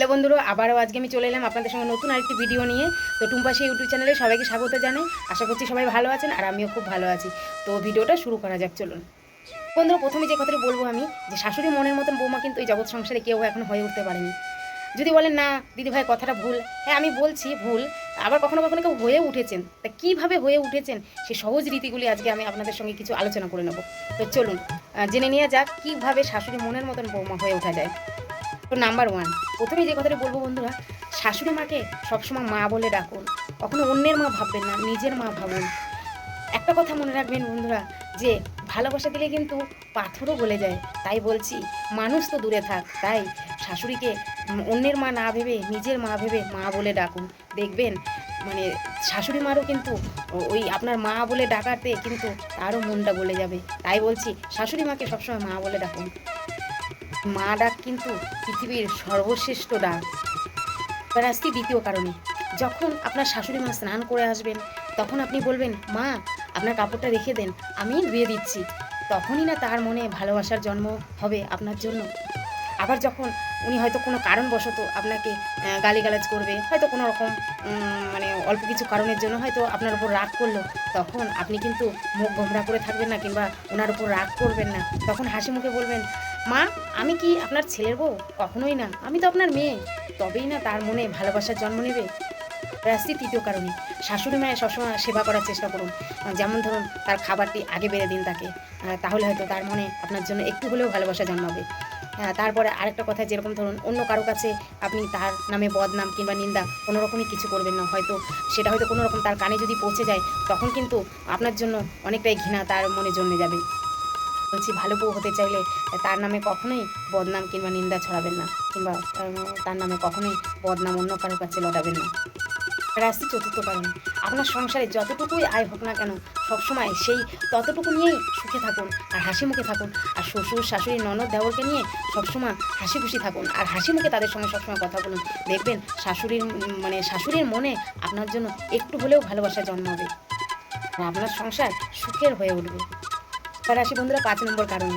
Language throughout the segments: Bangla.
হ্যালো বন্ধুরা, আবারও আজকে আমি চলে এলাম আপনাদের সঙ্গে নতুন আরেকটি ভিডিও নিয়ে। তো টুম্পাশি ইউটিউব চ্যানেলে সবাইকে স্বাগত জানাই। আশা করছি সবাই ভালো আছেন আর আমিও খুব ভালো আছি। তো ভিডিওটা শুরু করা যাক, চলুন। বন্ধুরা, প্রথমে যে কথাটা বলব আমি, যে শাশুড়ি মনের মতন বৌমা কিন্তু এই জগৎ সংসারে কেউ এখন হয়ে উঠতে পারেনি। যদি বলেন, না, দিদি ভাই, কথাটা ভুল। হ্যাঁ আমি বলছি ভুল, আবার কখনো কখনো কেউ হয়ে উঠেছেন। তা কীভাবে হয়ে উঠেছেন? সেই সহজ রীতিগুলি আজকে আমি আপনাদের সঙ্গে কিছু আলোচনা করে নেব। তো চলুন জেনে নেওয়া যাক কীভাবে শাশুড়ি মনের মতন বৌমা হয়ে ওঠা যায়। তো নাম্বার ওয়ান প্রথমে যে কথাটা বলব বন্ধুরা, শাশুড়ি মাকে সবসময় মা বলে ডাকুন। কখনো অন্যের মা ভাববেন না, নিজের মা ভাবুন। একটা কথা মনে রাখবেন বন্ধুরা, যে ভালোবাসা দিলে কিন্তু পাথরও গলে যায়। তাই বলছি, মানুষ তো দূরে থাক। তাই শাশুড়িকে অন্যের মা না ভেবে, নিজের মা ভেবে মা বলে ডাকুন। দেখবেন মানে শাশুড়ি মারও কিন্তু ওই আপনার মা বলে ডাকাতে কিন্তু তারও মনটা গলে যাবে। তাই বলছি, শাশুড়ি মাকে সবসময় মা বলে ডাকুন। মা ডাক কিন্তু পৃথিবীর সর্বশ্রেষ্ঠ ডাক। এবার আসছি দ্বিতীয় কারণে। যখন আপনার শাশুড়ি মা স্নান করে আসবেন, তখন আপনি বলবেন, মা, আপনার কাপড়টা রেখে দেন, আমি ধুয়ে দিচ্ছি। তখনই না তার মনে ভালোবাসার জন্ম হবে আপনার জন্য। আবার যখন উনি হয়তো কোনো কারণবশত আপনাকে গালিগালাজ করবে, হয়তো কোনো রকম মানে অল্প কিছু কারণের জন্য হয়তো আপনার উপর রাগ করল, তখন আপনি কিন্তু মুখ গোমরা করে থাকবেন না কিংবা ওনার উপর রাগ করবেন না। তখন হাসি মুখে বলবেন, মা আমি কি আপনার ছেলের বউ? কখনোই না। আমি তো আপনার মেয়ে। তবেই না তার মনে ভালোবাসার জন্ম নেবে। আসছি তৃতীয় কারণে। শাশুড়ি মায়ের সবসময় সেবা করার চেষ্টা করুন। যেমন ধরুন, তার খাবারটি আগে বেড়ে দিন তাকে। তাহলে হয়তো তার মনে আপনার জন্য একটু হলেও ভালোবাসা জন্মাবে। তারপরে আরেকটা কথা, যেরকম ধরুন, অন্য কারও কাছে আপনি তার নামে বদনাম কিংবা নিন্দা কোনো রকমই কিছু করবেন না। হয়তো সেটা হয়তো কোনো রকম তার কানে যদি পৌঁছে যায়, তখন কিন্তু আপনার জন্য অনেকটাই ঘৃণা তার মনে জন্মে যাবে। বলছি, ভালো বউ হতে চাইলে তার নামে কখনোই বদনাম কিংবা নিন্দা ছড়াবেন না কিংবা তার নামে কখনোই বদনাম অন্য কারোর কাছে লটাবেন না। আসছি চতুর্থ কারণ। আপনার সংসারে যতটুকুই আয় হোক না কেন, সবসময় সেই ততটুকু নিয়েই সুখে থাকুন আর হাসি মুখে থাকুন। আর শ্বশুর, শাশুড়ি, ননদ, দেওরকে নিয়ে সবসময় হাসি খুশি থাকুন। আর হাসি মুখে তাদের সঙ্গে সবসময় কথা বলুন। দেখবেন শাশুড়ির মানে শাশুড়ির মনে আপনার জন্য একটু হলেও ভালোবাসা জন্মাবে। আর আপনার সংসার সুখের হয়ে উঠবে। তার আসি বন্ধুরা পাঁচ নম্বর কারণে।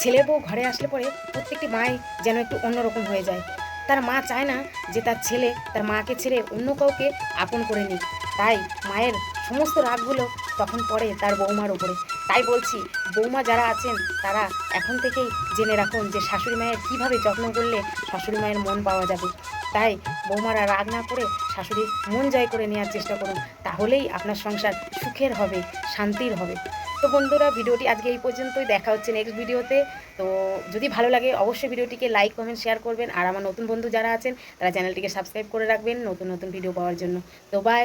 ছেলে বউ ঘরে আসলে পরে প্রত্যেকটি মায় যেন একটু অন্যরকম হয়ে যায়। তার মা চায় না যে তার ছেলে তার মাকে ছেড়ে অন্য কাউকে আপন করে নিক। তাই মায়ের সমস্ত রাগগুলো তখন পড়ে তার বৌমার উপরে। তাই বলছি, বৌমা যারা আছেন, তারা এখন থেকেই জেনে রাখুন যে শাশুড়ি মায়ের কীভাবে যত্ন করলে শাশুড়ি মায়ের মন পাওয়া যাবে। তাই বৌমারা রাগ না করে শাশুড়ির মন জয় করে নেওয়ার চেষ্টা করুন। তাহলেই আপনার সংসার সুখের হবে, শান্তির হবে। তো বন্ধুরা, ভিডিওটি আজকে এই পর্যন্তই। দেখা হচ্ছে নেক্সট ভিডিওতে। তো যদি ভালো লাগে, অবশ্যই ভিডিওটিকে লাইক কমেন্ট শেয়ার করবেন। আর আমার নতুন বন্ধু যারা আছেন, তারা চ্যানেলটিকে সাবস্ক্রাইব করে রাখবেন নতুন নতুন ভিডিও পাওয়ার জন্য। তো বাই